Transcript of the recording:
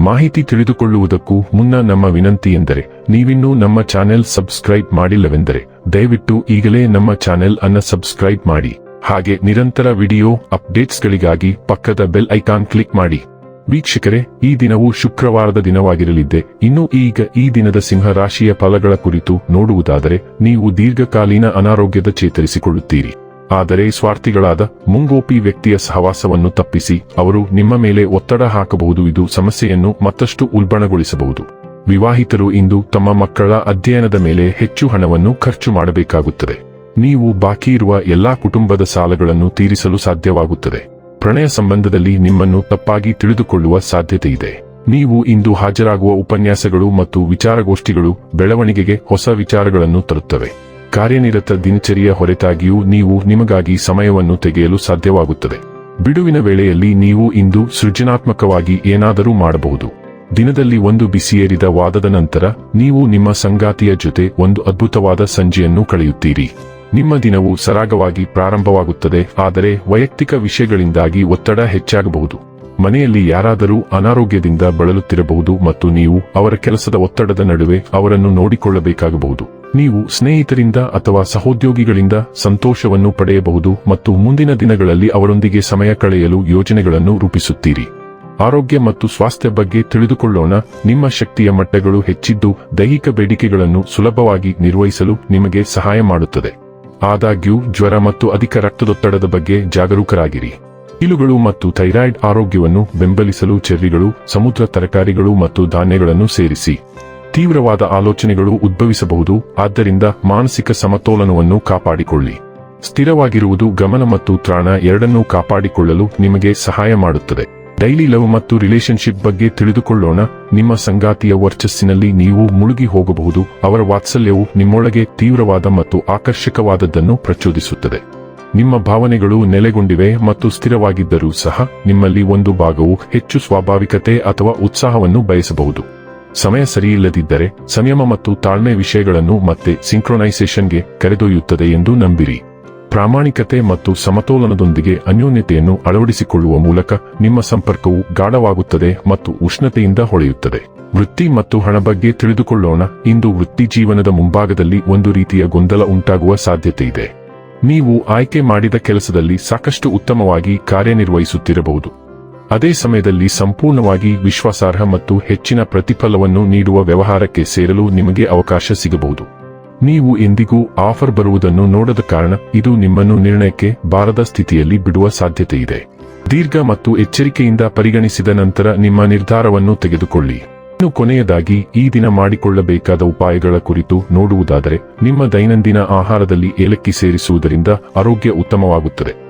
ಮಾಹಿತಿ ತಿಳಿದುಕೊಳ್ಳುವುದಕ್ಕೂ ಮುನ್ನ ನಮ್ಮ ವಿನಂತಿ ಎಂದರೆ, ನೀವಿನ್ನೂ ನಮ್ಮ ಚಾನೆಲ್ ಸಬ್ಸ್ಕ್ರೈಬ್ ಮಾಡಿಲ್ಲವೆಂದರೆ, ದಯವಿಟ್ಟು ಈಗಲೇ ನಮ್ಮ ಚಾನೆಲ್ ಅನ್ನ ಸಬ್ಸ್ಕ್ರೈಬ್ ಮಾಡಿ. ಹಾಗೆ ನಿರಂತರ ವಿಡಿಯೋ ಅಪ್ಡೇಟ್ಸ್ಗಳಿಗಾಗಿ ಪಕ್ಕದ ಬೆಲ್ ಐಕಾನ್ ಕ್ಲಿಕ್ ಮಾಡಿ. ವೀಕ್ಷಕರೇ, ಈ ದಿನವು ಶುಕ್ರವಾರದ ದಿನವಾಗಿರಲಿದ್ದೆ. ಇನ್ನು ಈಗ ಈ ದಿನದ ಸಿಂಹ ರಾಶಿಯ ಫಲಗಳ ಕುರಿತು ನೋಡುವುದಾದರೆ, ನೀವು ದೀರ್ಘಕಾಲೀನ ಅನಾರೋಗ್ಯದ ಚೇತರಿಸಿಕೊಳ್ಳುತ್ತೀರಿ. ಆದರೆ ಸ್ವಾರ್ಥಿಗಳಾದ ಮುಂಗೋಪಿ ವ್ಯಕ್ತಿಯ ಸಹವಾಸವನ್ನು ತಪ್ಪಿಸಿ ಅವರು ನಿಮ್ಮ ಮೇಲೆ ಒತ್ತಡ ಹಾಕಬಹುದು. ಇದು ಸಮಸ್ಯೆಯನ್ನು ಮತ್ತಷ್ಟು ಉಲ್ಬಣಗೊಳಿಸಬಹುದು. ವಿವಾಹಿತರು ಇಂದು ತಮ್ಮ ಮಕ್ಕಳ ಅಧ್ಯಯನದ ಮೇಲೆ ಹೆಚ್ಚು ಹಣವನ್ನು ಖರ್ಚು ಮಾಡಬೇಕಾಗುತ್ತದೆ. ನೀವು ಬಾಕಿ ಇರುವ ಎಲ್ಲಾ ಕುಟುಂಬದ ಸಾಲಗಳನ್ನು ತೀರಿಸಲು ಸಾಧ್ಯವಾಗುತ್ತದೆ. ಪ್ರಣಯ ಸಂಬಂಧದಲ್ಲಿ ನಿಮ್ಮನ್ನು ತಪ್ಪಾಗಿ ತಿಳಿದುಕೊಳ್ಳುವ ಸಾಧ್ಯತೆ ಇದೆ ನೀವು ಇಂದು ಹಾಜರಾಗುವ ಉಪನ್ಯಾಸಗಳು ಮತ್ತು ವಿಚಾರಗೋಷ್ಠಿಗಳು ಬೆಳವಣಿಗೆಗೆ ಹೊಸ ವಿಚಾರಗಳನ್ನು ತರುತ್ತವೆ. ಕಾರ್ಯನಿರತ ದಿನಚರಿಯ ಹೊರತಾಗಿಯೂ ನೀವು ನಿಮಗಾಗಿ ಸಮಯವನ್ನು ತೆಗೆಯಲು ಸಾಧ್ಯವಾಗುತ್ತದೆ. ಬಿಡುವಿನ ವೇಳೆಯಲ್ಲಿ ನೀವು ಇಂದು ಸೃಜನಾತ್ಮಕವಾಗಿ ಏನಾದರೂ ಮಾಡಬಹುದು. ದಿನದಲ್ಲಿ ಒಂದು ಬಿಸಿಯೇರಿದ ವಾದದ ನಂತರ ನೀವು ನಿಮ್ಮ ಸಂಗಾತಿಯ ಜೊತೆ ಒಂದು ಅದ್ಭುತವಾದ ಸಂಜೆಯನ್ನು ಕಳೆಯುತ್ತೀರಿ. ನಿಮ್ಮ ದಿನವು ಸರಾಗವಾಗಿ ಪ್ರಾರಂಭವಾಗುತ್ತದೆ, ಆದರೆ ವೈಯಕ್ತಿಕ ವಿಷಯಗಳಿಂದಾಗಿ ಒತ್ತಡ ಹೆಚ್ಚಾಗಬಹುದು. ಮನೆಯಲ್ಲಿ ಯಾರಾದರೂ ಅನಾರೋಗ್ಯದಿಂದ ಬಳಲುತ್ತಿರಬಹುದು ಮತ್ತು ನೀವು ಅವರ ಕೆಲಸದ ಒತ್ತಡದ ನಡುವೆ ಅವರನ್ನು ನೋಡಿಕೊಳ್ಳಬೇಕಾಗಬಹುದು. ನೀವು ಸ್ನೇಹಿತರಿಂದ ಅಥವಾ ಸಹೋದ್ಯೋಗಿಗಳಿಂದ ಸಂತೋಷವನ್ನು ಪಡೆಯಬಹುದು ಮತ್ತು ಮುಂದಿನ ದಿನಗಳಲ್ಲಿ ಅವರೊಂದಿಗೆ ಸಮಯ ಕಳೆಯಲು ಯೋಜನೆಗಳನ್ನು ರೂಪಿಸುತ್ತೀರಿ. ಆರೋಗ್ಯ ಮತ್ತು ಸ್ವಾಸ್ಥ್ಯ ಬಗ್ಗೆ ತಿಳಿದುಕೊಳ್ಳೋಣ. ನಿಮ್ಮ ಶಕ್ತಿಯ ಮಟ್ಟಗಳು ಹೆಚ್ಚಿದ್ದು ದೈಹಿಕ ಬೇಡಿಕೆಗಳನ್ನು ಸುಲಭವಾಗಿ ನಿರ್ವಹಿಸಲು ನಿಮಗೆ ಸಹಾಯ ಮಾಡುತ್ತದೆ. ಆದಾಗ್ಯೂ, ಜ್ವರ ಮತ್ತು ಅಧಿಕ ರಕ್ತದೊತ್ತಡದ ಬಗ್ಗೆ ಜಾಗರೂಕರಾಗಿರಿ. ಕೀಲುಗಳು ಮತ್ತು ಥೈರಾಯ್ಡ್ ಆರೋಗ್ಯವನ್ನು ಬೆಂಬಲಿಸಲು ಚೆರ್ರಿಗಳು, ಸಮುದ್ರ ತರಕಾರಿಗಳು ಮತ್ತು ಧಾನ್ಯಗಳನ್ನು ಸೇರಿಸಿ. ತೀವ್ರವಾದ ಆಲೋಚನೆಗಳು ಉದ್ಭವಿಸಬಹುದು, ಆದ್ದರಿಂದ ಮಾನಸಿಕ ಸಮತೋಲನವನ್ನು ಕಾಪಾಡಿಕೊಳ್ಳಿ. ಸ್ಥಿರವಾಗಿರುವುದು ಗಮನ ಮತ್ತು ತ್ರಾಣ ಎರಡನ್ನೂ ಕಾಪಾಡಿಕೊಳ್ಳಲು ನಿಮಗೆ ಸಹಾಯ ಮಾಡುತ್ತದೆ. ಡೈಲಿ ಲವ್ ಮತ್ತು ರಿಲೇಶನ್ಶಿಪ್ ಬಗ್ಗೆ ತಿಳಿದುಕೊಳ್ಳೋಣ. ನಿಮ್ಮ ಸಂಗಾತಿಯ ವರ್ಚಸ್ಸಿನಲ್ಲಿ ನೀವು ಮುಳುಗಿ ಹೋಗಬಹುದು. ಅವರ ವಾತ್ಸಲ್ಯವು ನಿಮ್ಮೊಳಗೆ ತೀವ್ರವಾದ ಮತ್ತು ಆಕರ್ಷಕವಾದದ್ದನ್ನು ಪ್ರಚೋದಿಸುತ್ತದೆ. ನಿಮ್ಮ ಭಾವನೆಗಳು ನೆಲೆಗೊಂಡಿವೆ ಮತ್ತು ಸ್ಥಿರವಾಗಿದ್ದರೂ ಸಹ ನಿಮ್ಮಲ್ಲಿ ಒಂದು ಭಾಗವು ಹೆಚ್ಚು ಸ್ವಾಭಾವಿಕತೆ ಅಥವಾ ಉತ್ಸಾಹವನ್ನು ಬಯಸಬಹುದು. ಸಮಯ ಸರಿಯಿಲ್ಲದಿದ್ದರೆ ಸಂಯಮ ಮತ್ತು ತಾಳ್ಮೆ ವಿಷಯಗಳನ್ನು ಮತ್ತೆ ಸಿಂಕ್ರೊನೈಸೇಷನ್ಗೆ ಕರೆದೊಯ್ಯುತ್ತದೆ ಎಂದು ನಂಬಿರಿ. ಪ್ರಾಮಾಣಿಕತೆ ಮತ್ತು ಸಮತೋಲನದೊಂದಿಗೆ ಅನ್ಯೋನ್ಯತೆಯನ್ನು ಅಳವಡಿಸಿಕೊಳ್ಳುವ ಮೂಲಕ ನಿಮ್ಮ ಸಂಪರ್ಕವು ಗಾಢವಾಗುತ್ತದೆ ಮತ್ತು ಉಷ್ಣತೆಯಿಂದ ಹೊಳೆಯುತ್ತದೆ. ವೃತ್ತಿ ಮತ್ತು ಹಣ ಬಗ್ಗೆ ತಿಳಿದುಕೊಳ್ಳೋಣ. ಇಂದು ವೃತ್ತಿ ಜೀವನದ ಮುಂಭಾಗದಲ್ಲಿ ಒಂದು ರೀತಿಯ ಗೊಂದಲ ಉಂಟಾಗುವ ಸಾಧ್ಯತೆ ಇದೆ. ನೀವು ಆಯ್ಕೆ ಮಾಡಿದ ಕೆಲಸದಲ್ಲಿ ಸಾಕಷ್ಟು ಉತ್ತಮವಾಗಿ ಕಾರ್ಯನಿರ್ವಹಿಸುತ್ತಿರಬಹುದು. ಅದೇ ಸಮಯದಲ್ಲಿ ಸಂಪೂರ್ಣವಾಗಿ ವಿಶ್ವಾಸಾರ್ಹ ಮತ್ತು ಹೆಚ್ಚಿನ ಪ್ರತಿಫಲವನ್ನು ನೀಡುವ ವ್ಯವಹಾರಕ್ಕೆ ಸೇರಲು ನಿಮಗೆ ಅವಕಾಶ ಸಿಗಬಹುದು. ನೀವು ಎಂದಿಗೂ ಆಫರ್ ಬರುವುದನ್ನು ನೋಡದ ಕಾರಣ ಇದು ನಿಮ್ಮನ್ನು ನಿರ್ಣಯಕ್ಕೆ ಬಾರದ ಸ್ಥಿತಿಯಲ್ಲಿ ಬಿಡುವ ಸಾಧ್ಯತೆ ಇದೆ ದೀರ್ಘ ಮತ್ತು ಎಚ್ಚರಿಕೆಯಿಂದ ಪರಿಗಣಿಸಿದ ನಂತರ ನಿಮ್ಮ ನಿರ್ಧಾರವನ್ನು ತೆಗೆದುಕೊಳ್ಳಿ. ಇನ್ನು ಕೊನೆಯದಾಗಿ, ಈ ದಿನ ಮಾಡಿಕೊಳ್ಳಬೇಕಾದ ಉಪಾಯಗಳ ಕುರಿತು ನೋಡುವುದಾದರೆ, ನಿಮ್ಮ ದೈನಂದಿನ ಆಹಾರದಲ್ಲಿ ಏಲಕ್ಕಿ ಸೇರಿಸುವುದರಿಂದ ಆರೋಗ್ಯ ಉತ್ತಮವಾಗುತ್ತದೆ.